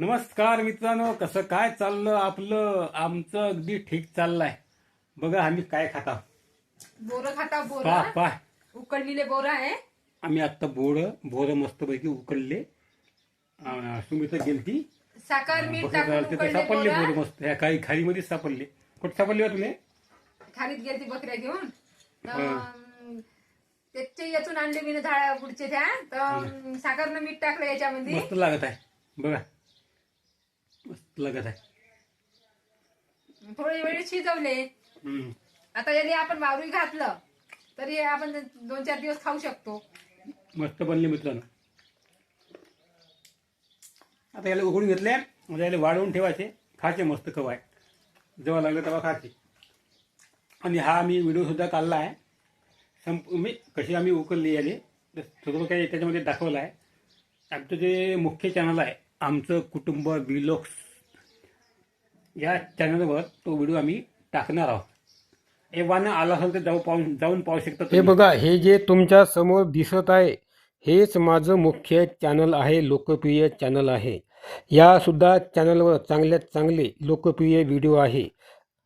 नमस्कार मित्रांनो कसं काय चाललं आपलं? आमचं अगदी ठीक चाललंय. बघा आम्ही काय खाता. बोरं खाता पा बोरं पा उकडलेले बोरं आहे. आम्ही आता बोर बोर मस्तपैकी उकडले. अं, सुमित्र गेलती. साखर मीठ बघा टाकून उकडले सापडले बोर. बोरं मस्त. ह्या काही खालीमध्ये सापडले. कुठे सापडले हो तुले खालीत गेलती बकऱ्या घेऊन. तर. अं, त्याचे यातून आणले मी झाडा पुढचे त्या. तर साखरनं मीठ टाकलं याच्यामध्ये. मस्त लागत आहे. बघा. मस्त लागत आहे. थोडे वेळ शिजवले. हम्म. आता याने आपण वावरी घातलं तरी आपण दोन चार दिवस खाऊ शकतो. मस्त बनले मित्रांनो. आता याला उघडून घेतले म्हणजे याला वाढवून ठेवायचे. खायचे मस्त कवाय. जेव्हा लागलं तेव्हा खायचे. आणि हा आम्ही व्हिडिओ सुद्धा काढला आहे. संप मी कशी आम्ही उकलली तर सगळं काही त्याच्यामध्ये दाखवलं आहे आमचं जे मुख्य चॅनल आहे आमचं कुटुंब विलोक्स या चॅनलवर तो व्हिडिओ आम्ही टाकणार आहोत. एव्हाना आला असेल तर जाऊ पाहून जाऊन पाहू शकता हे बघा हे जे तुमच्यासमोर दिसत आहे हेच माझं मुख्य चॅनल आहे लोकप्रिय चॅनल आहे. या सुद्धा चॅनलवर चांगल्यात चांगले लोकप्रिय व्हिडिओ आहे.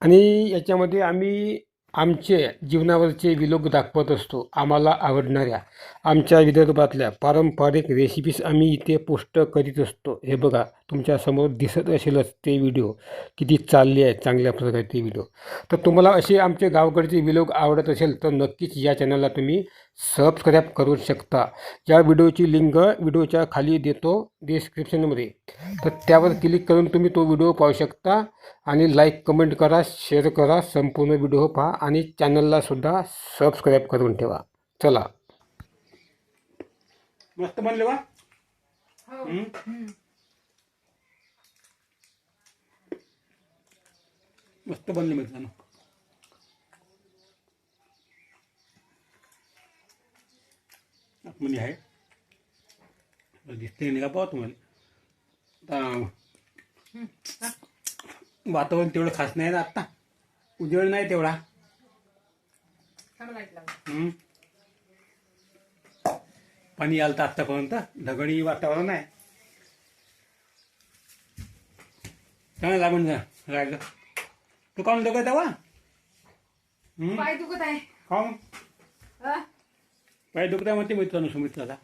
आणि याच्यामध्ये आम्ही आमचे जीवनावरचे विलोक दाखवत असतो आम्हाला आवडणाऱ्या. आमच्या विदर्भातल्या पारंपरिक रेसिपीज आम्ही इथे पोस्ट करीत असतो. हे बघा तुमच्यासमोर दिसत असेलच ते व्हिडिओ किती चालले आहेत चांगल्या प्रकारे ते व्हिडिओ तर तुम्हाला असे आमचे गावकडचे विलोक आवडत असेल तर नक्कीच या चॅनलला तुम्ही सबस्क्राईब करू शकता. या व्हिडिओची लिंक व्हिडिओच्या खाली देतो. डिस्क्रिप्शनमध्ये तर त्यावर क्लिक करून तुम्ही तो व्हिडिओ पाहू शकता आणि लाईक कमेंट करा शेअर करा संपूर्ण व्हिडिओ पहा आणि चॅनलला सुद्धा सबस्क्राईब करून ठेवा. चला. मस्त बनले वा हो. मस्त बनले मित्रांनो. आतमध्ये आहे. दिसते का पाहा तुम्हाला वातावरण तेवढं खास नाही ना आत्ता उजेड नाही तेवढा. पाणी आलं तर आत्तापर्यंत ढगणी वातावरण आहे चांगलं लागून जा राहिलं तू काऊन दगड तेव्हा हम्म? पाय दुखत आहे काऊन? पाय दुखत आहे म्हणते मित्रांनो सुमित्राला?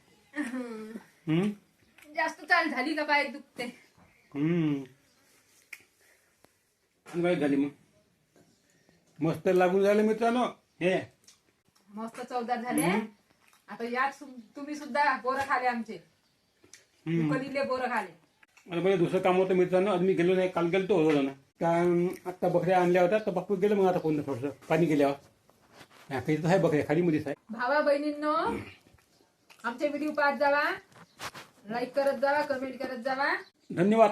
जास्त चाल झाली का पाय दुखते? हम्म. काय झाली मग. मस्त लागून झालं मित्रांनो. हे. मस्त चवदार झाले. आता यात तुम्ही सुद्धा बोरं खाले आमचे. हम्म. उकडलेले बोरं खाले. मला पहिले दुसरं काम होतं मित्रांनो. आज मी गेलो नाही काल गेलो होतो ना कारण आता बकऱ्या आणल्या होत्या तर बापू गेलं मग आता कोणतं थोडंसं पाणी गेल्यावर आहे बकऱ्या खालीमध्येच आहे. भावा बहिणींनो आमचे व्हिडिओ पाहत जावा. लाईक करत जावा कमेंट करत जावा. धन्यवाद.